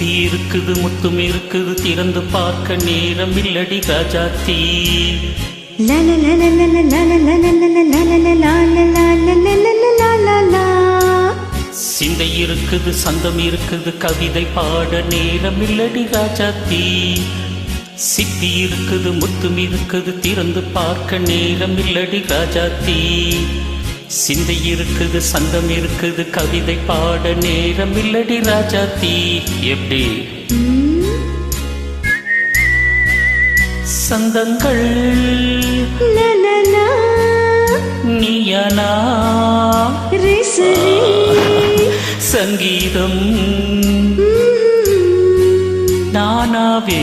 தீ இருக்குது முத்தும் இருக்குது திறந்து பார்க்க நேரம் இல்லடி ராஜா தீ சிந்தை இருக்குது சந்தம் இருக்குது கவிதை பாட நேரம் இல்லடி ராஜா சித்தி இருக்குது முத்தும் இருக்குது திறந்து பார்க்க நேரம் இல்லடி ராஜா சிந்தை இருக்குது சந்தம் இருக்குது கவிதை பாட நேரம் இல்லடி ராஜாத்தி எப்படி? சந்தங்கள் லா லா லா. நீயனா. சங்கீதம். நானாவே.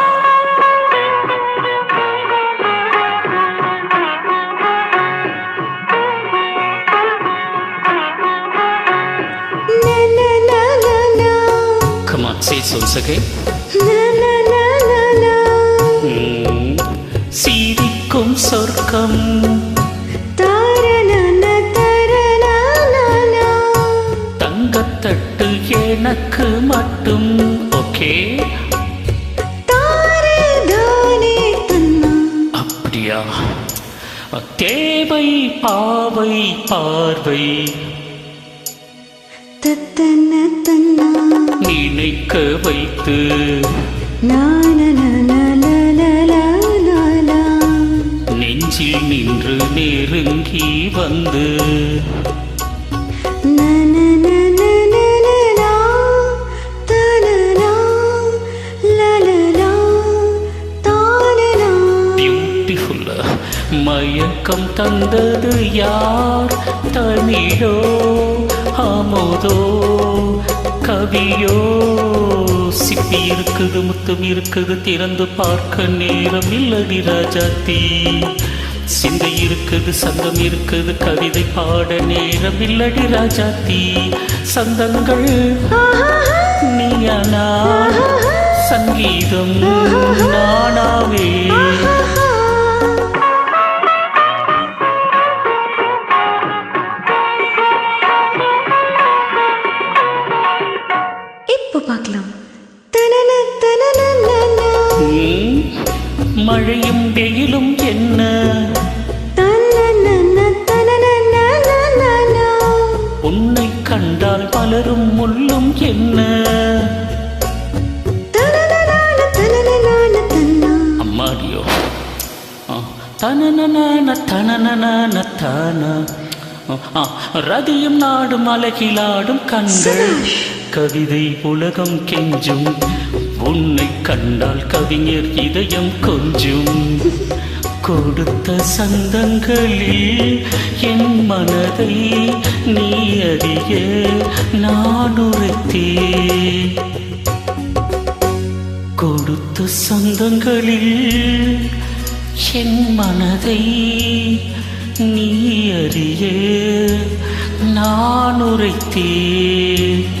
सुन सके சிரிக்கும் சொர்க்கம். தங்கத்தட்டு எனக்கு மட்டும் ஓகே? அப்படியா? தேவை பாவை பார்வை. தத்தன தன்னா. நினைக்க வைத்து. நெஞ்சில் நின்று நெருங்கி வந்து மயக்கம் தந்தது யார்? தமிழோ அமுதோ கவியோ சிப்பி இருக்குது முத்தம் இருக்குது திறந்து பார்க்க நேரம் இல்லடி ராஜாத்தி சிந்தை இருக்குது சங்கம் இருக்குது கவிதை பாட நேரம் இல்லடி ராஜாத்தி சந்தங்கள் நீயானா சங்கீதம் நானாவே. மழையும் வெயிலும் என்ன. உன்னை கண்டால் பலரும் முள்ளும் என்ன தன்னா. அம்மாடியோ ஆ, தனனனான தனனனான தான ரதியும் நாடும் அழகிலாடும் கண்கள். கவிதை உலகம் கெஞ்சும் உன்னை கண்டால் கவிஞர் இதயம் கொஞ்சும். கொடுத்த சந்தங்களில் என் மனதை நீ அறிய நான் கொடுத்த சந்தங்களில் என் மனதை நீ அறிய நான் உரைத்தேன்.